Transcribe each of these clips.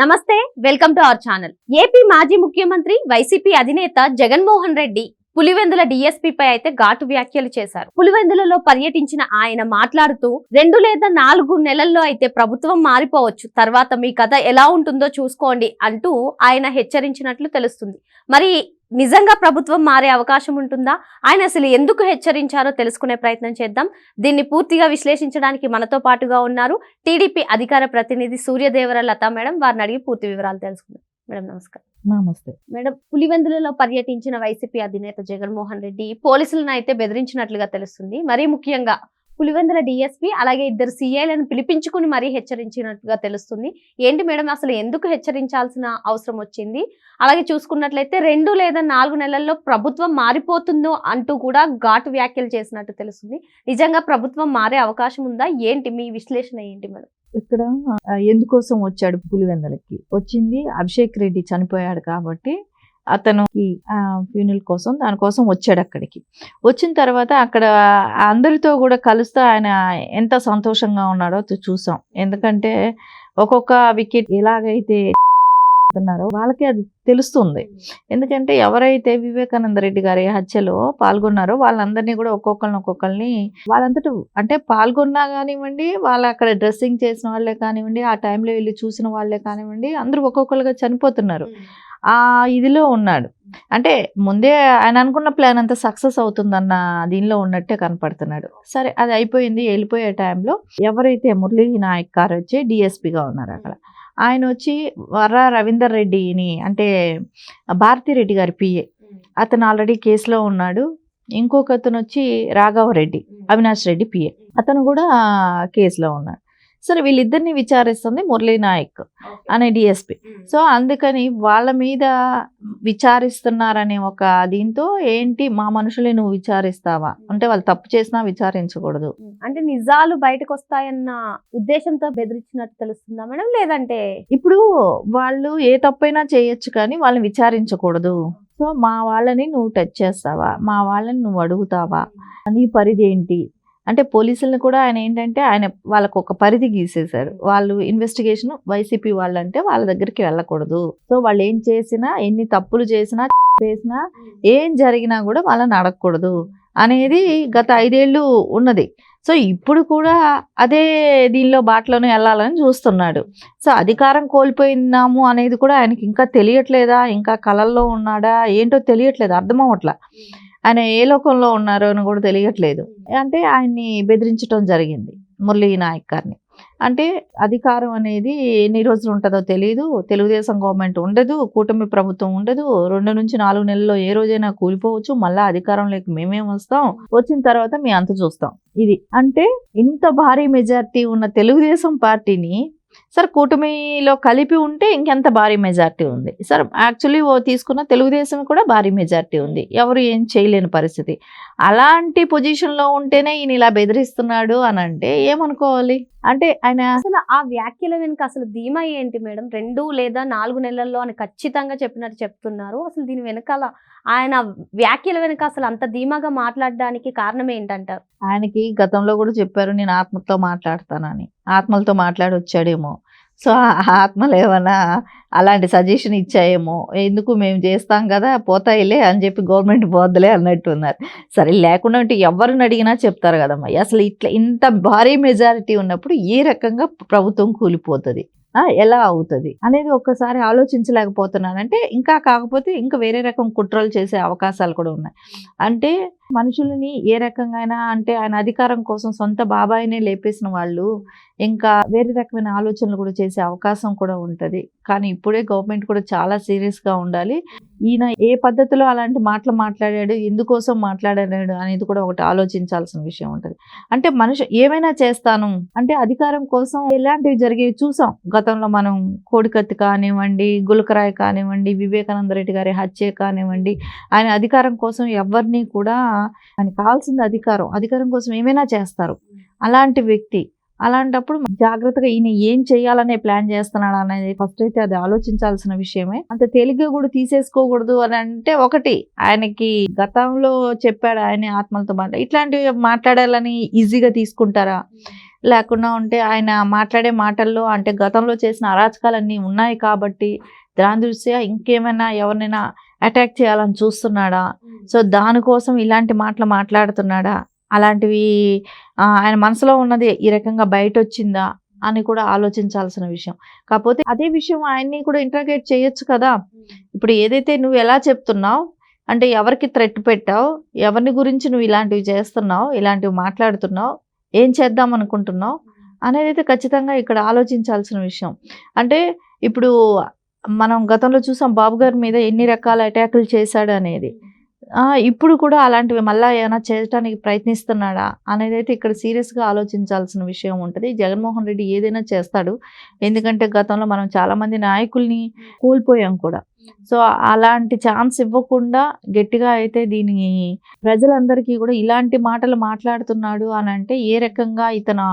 నమస్తే welcome to our channel. AP మాజీ ముఖ్యమంత్రి వైసీపీ అధినేత జగన్మోహన్ రెడ్డి పులివెందుల డిఎస్పీపై పై అయితే ఘాటు వ్యాఖ్యలు చేశారు. పులివెందులలో పర్యటించిన ఆయన మాట్లాడుతూ రెండు లేదా నాలుగు నెలల్లో అయితే ప్రభుత్వం మారిపోవచ్చు. తర్వాత మీ కథ ఎలా ఉంటుందో చూసుకోండి అంటూ ఆయన హెచ్చరించినట్లు తెలుస్తుంది. మరి నిజంగా ప్రభుత్వం మారే అవకాశం ఉంటుందా? ఆయన అసలు ఎందుకు హెచ్చరించారో తెలుసుకునే ప్రయత్నం చేద్దాం. దీన్ని పూర్తిగా విశ్లేషించడానికి మనతో పాటుగా ఉన్నారు టీడీపీ అధికార ప్రతినిధి సూర్యదేవర లత మేడం. వారిని అడిగి పూర్తి వివరాలు తెలుసుకుందాం. మేడం నమస్కారం. నమస్తే. మేడం పులివెందులలో పర్యటించిన వైసీపీ అధినేత జగన్మోహన్ రెడ్డి పోలీసులను అయితే బెదిరించినట్లుగా తెలుస్తుంది. మరీ ముఖ్యంగా పులివెందుల డిఎస్పీ అలాగే ఇద్దరు సీఐలను పిలిపించుకుని మరీ హెచ్చరించినట్లుగా తెలుస్తుంది. ఏంటి మేడం అసలు ఎందుకు హెచ్చరించాల్సిన అవసరం వచ్చింది? అలాగే చూసుకున్నట్లయితే రెండు లేదా నాలుగు నెలల్లో ప్రభుత్వం మారిపోతుందో అంటూ కూడా ఘాటు వ్యాఖ్యలు చేసినట్టు తెలుస్తుంది. నిజంగా ప్రభుత్వం మారే అవకాశం ఉందా? ఏంటి మీ విశ్లేషణ ఏంటి మేడం? ఇక్కడ ఎందుకోసం వచ్చాడు పులివెందలకి? వచ్చింది అభిషేక్ రెడ్డి చనిపోయాడు కాబట్టి అతనికి ఫ్యూనల్ కోసం దానికోసం వచ్చాడు అక్కడికి. వచ్చిన తర్వాత అక్కడ అందరితో కూడా కలుస్తూ ఆయన ఎంత సంతోషంగా ఉన్నాడో చూసాం. ఎందుకంటే ఒక్కొక్క వికెట్ ఎలాగైతే ఉన్నారో వాళ్ళకి అది తెలుస్తుంది. ఎందుకంటే ఎవరైతే వివేకానంద రెడ్డి గారి హత్యలో పాల్గొన్నారో వాళ్ళందరినీ కూడా ఒక్కొక్కరిని ఒక్కొక్కరిని వాళ్ళంతటి అంటే పాల్గొన్నా కానివ్వండి వాళ్ళు అక్కడ డ్రెస్సింగ్ చేసిన వాళ్ళే కానివ్వండి ఆ టైంలో వెళ్ళి చూసిన వాళ్ళే కానివ్వండి అందరూ ఒక్కొక్కరుగా చనిపోతున్నారు. ఆ ఇదిలో ఉన్నాడు. అంటే ముందే ఆయన అనుకున్న ప్లాన్ అంతా సక్సెస్ అవుతుందన్న దీనిలో ఉన్నట్టే కనపడుతున్నాడు. సరే అది అయిపోయింది వెళ్ళిపోయే టైంలో ఎవరైతే మురళీ నాయక్ గారు వచ్చి డిఎస్పీగా ఉన్నారు అక్కడ. ఆయన వచ్చి వర్ర రవీందర్ రెడ్డిని అంటే భారతీ రెడ్డి గారి పిఏ అతను ఆల్రెడీ కేసులో ఉన్నాడు. ఇంకొక అతను వచ్చి రాఘవ రెడ్డి అవినాష్ రెడ్డి పిఏ అతను కూడా కేసులో ఉన్నాడు. సరే వీళ్ళిద్దరిని విచారిస్తుంది మురళీ నాయక్ అనే డిఎస్పి సో అందుకని వాళ్ళ మీద విచారిస్తున్నారనే ఒక దీంతో ఏంటి మా మనుషుల్ని నువ్వు విచారిస్తావా? అంటే వాళ్ళు తప్పు చేసినా విచారించకూడదు. అంటే నిజాలు బయటకు వస్తాయన్న ఉద్దేశంతో బెదిరించినట్టు తెలుస్తుందా మేడం? లేదంటే ఇప్పుడు వాళ్ళు ఏ తప్పైనా చేయొచ్చు కానీ వాళ్ళని విచారించకూడదు. సో మా వాళ్ళని నువ్వు టచ్ చేస్తావా? మా వాళ్ళని నువ్వు అడుగుతావా? నీ పరిధి ఏంటి? అంటే పోలీసులను కూడా ఆయన ఏంటంటే ఆయన వాళ్ళకు ఒక పరిధి గీసేశారు. వాళ్ళు ఇన్వెస్టిగేషన్ వైసీపీ వాళ్ళు అంటే వాళ్ళ దగ్గరికి వెళ్ళకూడదు. సో వాళ్ళు ఏం చేసినా ఎన్ని తప్పులు చేసినా చేసినా ఏం జరిగినా కూడా వాళ్ళని అడగకూడదు అనేది గత ఐదేళ్ళు ఉన్నది. సో ఇప్పుడు కూడా అదే దీనిలో బాటలోనే వెళ్ళాలని చూస్తున్నాడు. సో అధికారం కోల్పోయినాము అనేది కూడా ఆయనకి ఇంకా తెలియట్లేదా? ఇంకా కళల్లో ఉన్నాడా? ఏంటో తెలియట్లేదు అర్థం ఆయన ఏ లోకంలో ఉన్నారో అని కూడా తెలియట్లేదు. అంటే ఆయన్ని బెదిరించడం జరిగింది మురళీ నాయక్ గారిని. అంటే అధికారం అనేది ఎన్ని రోజులు ఉంటుందో తెలియదు తెలుగుదేశం గవర్నమెంట్ ఉండదు కూటమి ప్రభుత్వం ఉండదు. రెండు నుంచి నాలుగు నెలల్లో ఏ రోజైనా కూలిపోవచ్చు. మళ్ళీ అధికారంలోకి మేమేం వస్తాం. వచ్చిన తర్వాత మీ అంత చూస్తాం. ఇది అంటే ఇంత భారీ మెజార్టీ ఉన్న తెలుగుదేశం పార్టీని సార్ కూటమిలో కలిపి ఉంటే ఇంకెంత భారీ మెజారిటీ ఉంది. సార్ యాక్చువల్లీ ఓ తీసుకున్న తెలుగుదేశం కూడా భారీ మెజారిటీ ఉంది. ఎవరు ఏం చేయలేని పరిస్థితి. అలాంటి పొజిషన్లో ఉంటేనే ఈయన ఇలా బెదిరిస్తున్నాడు అని అంటే ఏమనుకోవాలి? అంటే ఆయన అసలు ఆ వ్యాఖ్యల వెనుక అసలు ధీమా ఏంటి మేడం? రెండు లేదా నాలుగు నెలల్లో అని ఖచ్చితంగా చెప్పినట్టు చెప్తున్నారు. అసలు దీని వెనకాల ఆయన వ్యాఖ్యల వెనుక అసలు అంత ధీమాగా మాట్లాడడానికి కారణం ఏంటంటారు? ఆయనకి గతంలో కూడా చెప్పారు నేను ఆత్మతో మాట్లాడతానని. ఆత్మలతో మాట్లాడి వచ్చాడేమో సో ఆ ఆత్మలు అలాంటి సజెషన్ ఇచ్చాయేమో ఎందుకు మేము చేస్తాం కదా పోతాయిలే అని చెప్పి గవర్నమెంట్ పోద్దులే అన్నట్టు ఉన్నారు సరే లేకుండా ఉంటే ఎవరిని అడిగినా చెప్తారు కదమ్మా. అసలు ఇట్లా ఇంత భారీ మెజారిటీ ఉన్నప్పుడు ఏ రకంగా ప్రభుత్వం కూలిపోతుంది? ఎలా అవుతుంది అనేది ఒక్కసారి ఆలోచించలేకపోతున్నానంటే ఇంకా కాకపోతే ఇంకా వేరే రకం కుట్రలు చేసే అవకాశాలు కూడా ఉన్నాయి. అంటే మనుషులని ఏ రకంగా అయినా అంటే ఆయన అధికారం కోసం సొంత బాబాయినే లేపేసిన వాళ్ళు ఇంకా వేరే రకమైన ఆలోచనలు కూడా చేసే అవకాశం కూడా ఉంటుంది. కానీ ఇప్పుడే గవర్నమెంట్ కూడా చాలా సీరియస్గా ఉండాలి. ఈయన ఏ పద్ధతిలో అలాంటి మాటలు మాట్లాడాడు ఎందుకోసం మాట్లాడాడు అనేది కూడా ఒకటి ఆలోచించాల్సిన విషయం ఉంటుంది. అంటే మనిషి ఏమైనా చేస్తాను అంటే అధికారం కోసం ఎలాంటివి జరిగేవి చూసాం. గత గతంలో మనం కోడికత్తి కానివ్వండి గులకరాయ్ కానివ్వండి వివేకానంద రెడ్డి గారి హత్య కానివ్వండి ఆయన అధికారం కోసం ఎవరిని కూడా ఆయన కావాల్సింది అధికారం. అధికారం కోసం ఏమైనా చేస్తారు. అలాంటి వ్యక్తి అలాంటప్పుడు జాగ్రత్తగా ఈయన ఏం చేయాలనే ప్లాన్ చేస్తున్నాడు అనేది ఫస్ట్ అయితే అది ఆలోచించాల్సిన విషయమే. అంత తేలిగ్గా కూడా తీసేసుకోకూడదు అని అంటే ఒకటి ఆయనకి గతంలో చెప్పాడు ఆయన ఆత్మలతో మాట్లాడు ఇట్లాంటివి మాట్లాడాలని ఈజీగా తీసుకుంటారా? లేకుండా ఉంటే ఆయన మాట్లాడే మాటల్లో అంటే గతంలో చేసిన అరాచకాలన్నీ ఉన్నాయి కాబట్టి దాని దృష్ట్యా ఇంకేమైనా ఎవరినైనా అటాక్ చేయాలని చూస్తున్నాడా? సో దానికోసం ఇలాంటి మాటలు మాట్లాడుతున్నాడా? అలాంటివి ఆయన మనసులో ఉన్నది ఈ రకంగా బయట వచ్చిందా అని కూడా ఆలోచించాల్సిన విషయం. కాకపోతే అదే విషయం ఆయన్ని కూడా ఇంటర్గేట్ చేయొచ్చు కదా. ఇప్పుడు ఏదైతే నువ్వు ఎలా చెప్తున్నావు అంటే ఎవరికి థ్రెట్ పెట్టావు ఎవరిని గురించి నువ్వు ఇలాంటివి చేస్తున్నావు ఇలాంటివి మాట్లాడుతున్నావు ఏం చేద్దాం అనుకుంటున్నావు? అనేది అయితే ఖచ్చితంగా ఇక్కడ ఆలోచించాల్సిన విషయం. అంటే ఇప్పుడు మనం గతంలో చూసాం బాబు గారి మీద ఎన్ని రకాల అటాకులు చేశాడు అనేది. ఇప్పుడు కూడా అలాంటివి మళ్ళీ ఏమైనా చేయడానికి ప్రయత్నిస్తున్నాడా అనేది అయితే ఇక్కడ సీరియస్గా ఆలోచించాల్సిన విషయం ఉంటుంది. జగన్మోహన్ రెడ్డి ఏదైనా చేస్తాడు. ఎందుకంటే గతంలో మనం చాలామంది నాయకుల్ని కోల్పోయాం కూడా. సో అలాంటి ఛాన్స్ ఇవ్వకుండా గట్టిగా అయితే దీని ప్రజలందరికీ కూడా ఇలాంటి మాటలు మాట్లాడుతున్నాడు అని అంటే ఏ రకంగా ఇతను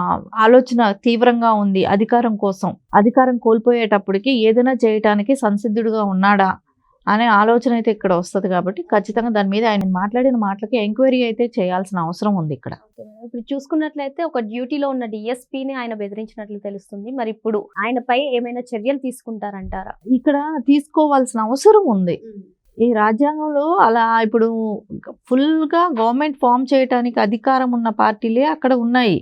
ఆలోచన తీవ్రంగా ఉంది అధికారం కోసం. అధికారం కోల్పోయేటప్పటికి ఏదైనా చేయటానికి సంసిద్ధుడుగా ఉన్నాడా అనే ఆలోచన అయితే ఇక్కడ వస్తుంది కాబట్టి ఖచ్చితంగా దాని మీద ఆయన మాట్లాడిన మాటలకి ఎంక్వైరీ అయితే చేయాల్సిన అవసరం ఉంది ఇక్కడ. ఇప్పుడు చూసుకున్నట్లయితే ఒక డ్యూటీలో ఉన్న డిఎస్పీని ఆయన బెదిరించినట్లు తెలుస్తుంది. మరి ఇప్పుడు ఆయనపై ఏమైనా చర్యలు తీసుకుంటారంటారా? ఇక్కడ తీసుకోవాల్సిన అవసరం ఉంది. ఈ రాజ్యాంగంలో అలా ఇప్పుడు ఫుల్గా గవర్నమెంట్ ఫామ్ చేయడానికి అధికారం ఉన్న పార్టీలే అక్కడ ఉన్నాయి.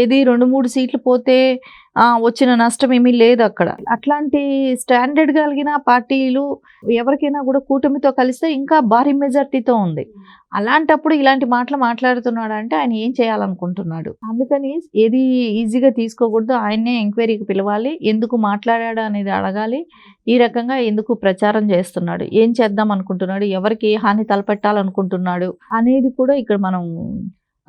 ఏది రెండు మూడు సీట్లు పోతే వచ్చిన నష్టం ఏమీ లేదు అక్కడ. అట్లాంటి స్టాండర్డ్ కలిగిన పార్టీలు ఎవరికైనా కూడా కూటమితో కలిస్తే ఇంకా భారీ మెజార్టీతో ఉంది. అలాంటప్పుడు ఇలాంటి మాటలు మాట్లాడుతున్నాడు అంటే ఆయన ఏం చేయాలనుకుంటున్నాడు? అందుకని ఏది ఈజీగా తీసుకోకూడదు ఆయన్నే ఎంక్వైరీకి పిలవాలి ఎందుకు మాట్లాడాడు అనేది అడగాలి ఈ రకంగా ఎందుకు ప్రచారం చేస్తున్నాడు ఏం చేద్దాం అనుకుంటున్నాడు ఎవరికి హాని తలపెట్టాలనుకుంటున్నాడు అనేది కూడా ఇక్కడ మనం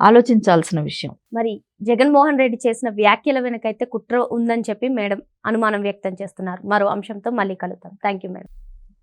ఆలోచించాల్సిన విషయం. మరి జగన్మోహన్ రెడ్డి చేసిన వ్యాఖ్యల వెనకైతే కుట్ర ఉందని చెప్పి మేడం అనుమానం వ్యక్తం చేస్తున్నారు. మరో అంశంతో మళ్ళీ కలుద్దాం. Thank you madam